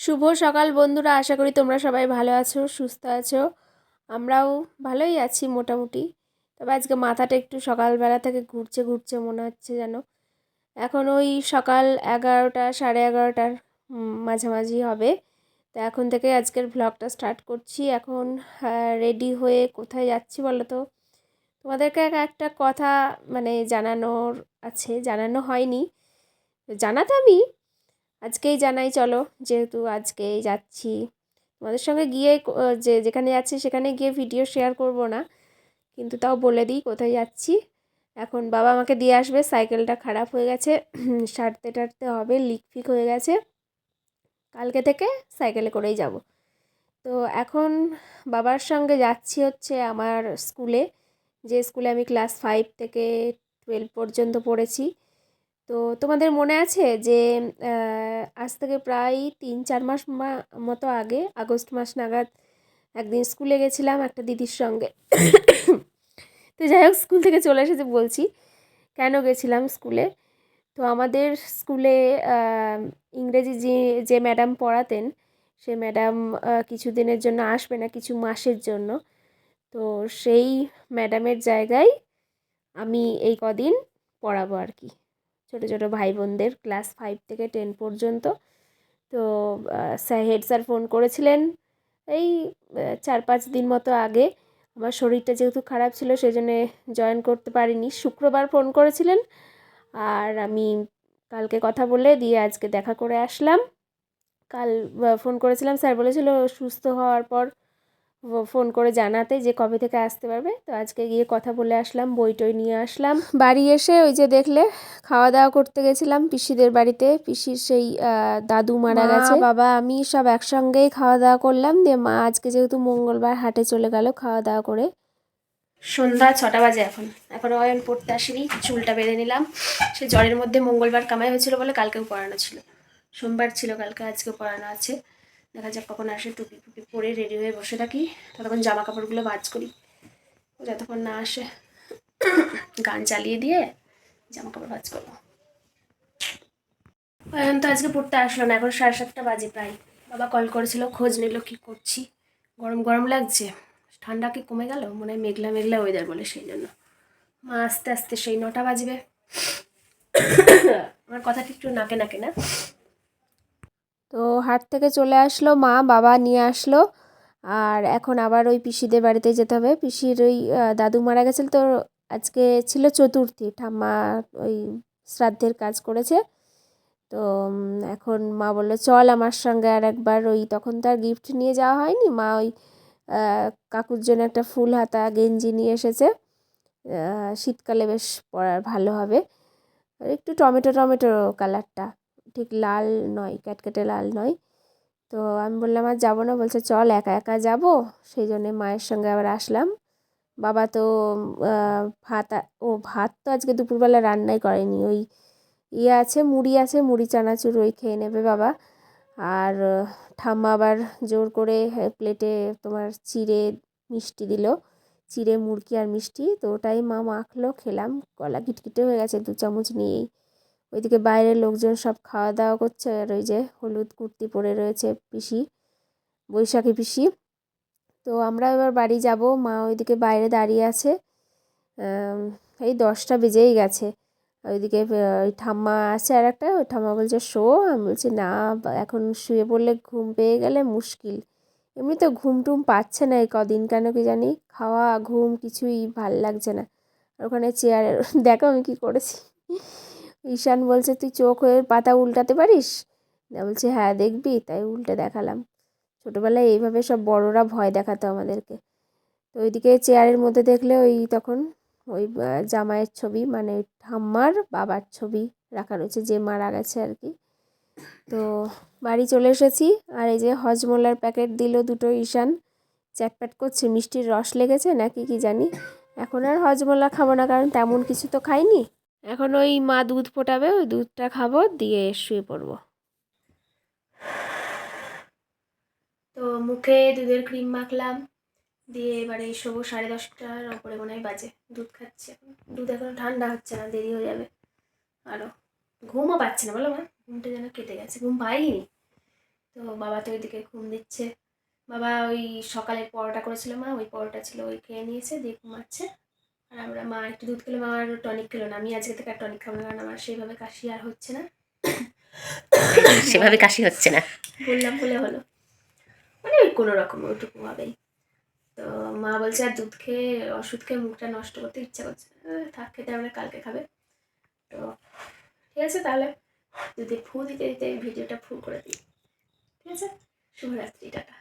শুভ সকাল বন্ধুরা, আশা করি তোমরা সবাই ভালো আছো, সুস্থ আছো। আমরাও ভালোই আছি মোটামুটি। তবে আজকে মাথাটা একটু সকালবেলা থেকে ঘুরছে ঘুরছে মনে হচ্ছে যেন। এখন ওই সকাল এগারোটা, সাড়ে এগারোটার মাঝামাঝি হবে। তো এখন থেকে আজকের ভ্লগটা স্টার্ট করছি। এখন রেডি হয়ে কোথায় যাচ্ছি বলো তো? তোমাদেরকে এক- একটা কথা মানে জানানোর আছে, জানানো হয়নি। জানাতে আমি আজকেই জানাই, চলো। যেহেতু আজকেই যাচ্ছি। তোমাদের সঙ্গে গিয়ে যে, যেখানে যাচ্ছি সেখানে গিয়ে ভিডিও শেয়ার করব না। কিন্তু তাও বলে দিই কোথায় যাচ্ছি। এখন বাবা আমাকে দিয়ে আসবে সাইকেলটা খারাপ হয়ে গেছে। সারতে টারতে হবে লিক ফিক হয়ে গেছে। কালকে থেকে সাইকেলে করেই যাব। তো এখন বাবার সঙ্গে যাচ্ছি হচ্ছে আমার স্কুলে যে স্কুলে আমি ক্লাস ফাইভ থেকে টুয়েলভ পর্যন্ত পড়েছি। তো তোমাদের মনে আছে যে আজ থেকে প্রায় তিন, চার মাস মতো আগে, আগস্ট মাস নাগাদ একদিন স্কুলে গেছিলাম একটা দিদির সঙ্গে। তো যাই হোক, স্কুল থেকে চলে এসেছে বলছি, কেন গেছিলাম স্কুলে? তো আমাদের স্কুলে ইংরেজি যে যে ম্যাডাম পড়াতেন, সে ম্যাডাম কিছু দিনের জন্য আসবে না, কিছু মাসের জন্য। তো সেই ম্যাডামের জায়গায় আমি এই কদিন পড়াবো আর কি। ছোটো ছোটো ভাই বোনদের ক্লাস ফাইভ থেকে টেন পর্যন্ত। তো স্যার, হেড স্যার ফোন করেছিলেন এই চার পাঁচ দিন মতো আগে। আমার শরীরটা যেহেতু খারাপ ছিল সেই জন্যে জয়েন করতে পারিনি। শুক্রবার ফোন করেছিলেন আর আমি কালকে কথা বলে দিয়ে আজকে দেখা করে আসলাম। কাল ফোন করেছিলাম, স্যার বলেছিল সুস্থ হওয়ার পর ফোন করে জানাতে যে কবে থেকে আসতে পারবে। তো আজকে গিয়ে কথা বলে আসলাম বই টই নিয়ে আসলাম। বাড়ি এসে ওই যে দেখলে খাওয়া দাওয়া করতে গেছিলাম পিসিদের বাড়িতে। পিসির সেই দাদু মারা গেছে। বাবা আমি সব একসঙ্গেই খাওয়া দাওয়া করলাম। দিয়ে মা আজকে যেহেতু মঙ্গলবার হাটে চলে গেল খাওয়া দাওয়া করে। সন্ধ্যা ছটা বাজে এখন। এখন অয়ন পড়তে আসেনি চুলটা বেঁধে নিলাম। সে জ্বরের মধ্যে মঙ্গলবার কামাই হয়েছিল বলে কালকেও পড়ানো ছিল। সোমবার ছিল কালকে আজকে পড়ানো আছে। দেখা যাক কখন আসে, টুপি টুপি পরে রেডি হয়ে বসে থাকি। ততক্ষণ জামা কাপড়গুলো ভাজ করি। ও যতক্ষণ না আসে, গান চালিয়ে দিয়ে জামা কাপড় ভাজ করব। এখন তো আজকে পড়তে আসলো না, এখন সাড়ে সাতটা বাজে প্রায়। বাবা কল করেছিল, খোঁজ নিল, কি করছি? গরম গরম লাগছে। ঠান্ডা কি কমে গেল? মনে হয় মেঘলা মেঘলা ওয়েদার বলে সেই জন্য। মা আস্তে আস্তে সেই নটা বাজবে। আমার কথাটা একটু নাকে নাকে না? তো হাট থেকে চলে আসলো, মা, বাবা নিয়ে আসলো। আর এখন আবার ওই পিসিদের বাড়িতে যেতে হবে। পিসির ওই দাদু মারা গেছিল তো আজকে ছিল চতুর্থী। ঠাম্মা ওই শ্রাদ্ধের কাজ করেছে। তো এখন মা বলল, চল আমার সঙ্গে আর একবার ওই তখন তো আর গিফট নিয়ে যাওয়া হয়নি। মা ওই কাকুর জন্য একটা ফুল হাতা, গেঞ্জি নিয়ে এসেছে। শীতকালে বেশ পরার ভালো হবে। একটু টমেটো টমেটো কালারটা ঠিক লাল নয় ক্যাটকেটে লাল নয়। তো আমি বললাম, আর যাব না? বলছে, চল, একা একা যাব। সেই জন্যে মায়ের সঙ্গে আবার আসলাম। বাবা তো ভাত ও ভাত তো আজকে দুপুরবেলা রান্নাই করেনি। ওই ইয়ে আছে, মুড়ি আছে, মুড়ি, চানাচুর ওই খেয়ে নেবে বাবা। আর ঠাম্মা আবার জোর করে প্লেটে তোমার চিড়ে মিষ্টি দিল। চিড়ে মুড়কি আর মিষ্টি। তো ওটাই মা মাখলো, খেলাম। গলা কিটকিটে হয়ে গেছে, দু চামচ নিয়েই। ওইদিকে বাইরের লোকজন সব খাওয়া দাওয়া করছে। আর ওই যে হলুদ কুর্তি পরে রয়েছে পিসি, বৈশাখী পিসি। তো আমরা এবার বাড়ি যাব। মা ওইদিকে বাইরে দাঁড়িয়ে আছে। এই দশটা বেজেই গেছে। ওইদিকে ওই ঠাম্মা আছে আর একটা ওই ঠাম্মা বলছে, শো। আমি বলছি, না, এখন শুয়ে পড়লে ঘুম পেয়ে গেলে মুশকিল। এমনি তো ঘুম টুম পাচ্ছে না এই কদিন কেন কি জানি? খাওয়া, ঘুম কিছুই ভালো লাগছে না। আর ওখানে চেয়ারে, দেখো আমি কি করেছি। ঈশান বলছে, তুই চোখ হয়ে পাতা উল্টাতে পারিস? না, বলছে হ্যাঁ দেখবি। তাই উল্টে দেখালাম। ছোটোবেলায় এইভাবে সব বড়রা ভয় দেখাতো আমাদেরকে। তো ওইদিকে চেয়ারের মধ্যে দেখলে ওই তখন ওই জামাইয়ের ছবি মানে ঠাম্মার বাবার ছবি রাখা রয়েছে, যে মারা গেছে আর কি। তো বাড়ি চলে এসেছি, আর এই যে হজমোলার প্যাকেট দিল দুটো ঈশান। চ্যাটপ্যাট করছে, মিষ্টির রস লেগেছে নাকি, কি জানি। এখন আর হজমোলা খাব না, কারণ তেমন কিছু তো খাইনি। এখন ওই মা দুধ ফোটাবে, ওই দুধটা খাব, দিয়ে শুয়ে পড়ব। তো মুখে দুধের ক্রিম মাখলাম, দিয়ে এবারে শোবো সাড়ে দশটার ওপরে মনে হয় বাজে, দুধ খাচ্ছি এখন। দুধ এখনও ঠান্ডা হচ্ছে না, দেরি হয়ে যাবে। আরও ঘুমও পাচ্ছে না, বলো মা, ঘুমটা যেন কেটে গেছে, ঘুম পাইনি। তো বাবা তো ওইদিকে ঘুম দিচ্ছে। বাবা ওই সকালে পরোটা করেছিল মা, ওই পরোটা ছিল, ওই খেয়ে নিয়েছে, দিয়ে ঘুমাচ্ছে। আর আমরা মা একটু দুধ খেলো মা আর টনিক খেলো না। আমি আজকে থেকে আর টনিক খাব না কারণ আমার সেইভাবে কাশি আর হচ্ছে না। সেভাবে কাশি হচ্ছে না। বললাম বলে হলো। মানে ওই কোনো রকম ওইটুকু হবেই। তো মা বলছে আর দুধ খেয়ে ওষুধ খেয়ে মুখটা নষ্ট করতে ইচ্ছা করছে থাক খেতে আমরা কালকে খাবে। তো ঠিক আছে তাহলে যদি ফু দিতে দিতে ভিডিওটা ফু করে দিই। ঠিক আছে? শুভরাত্রি টাটা।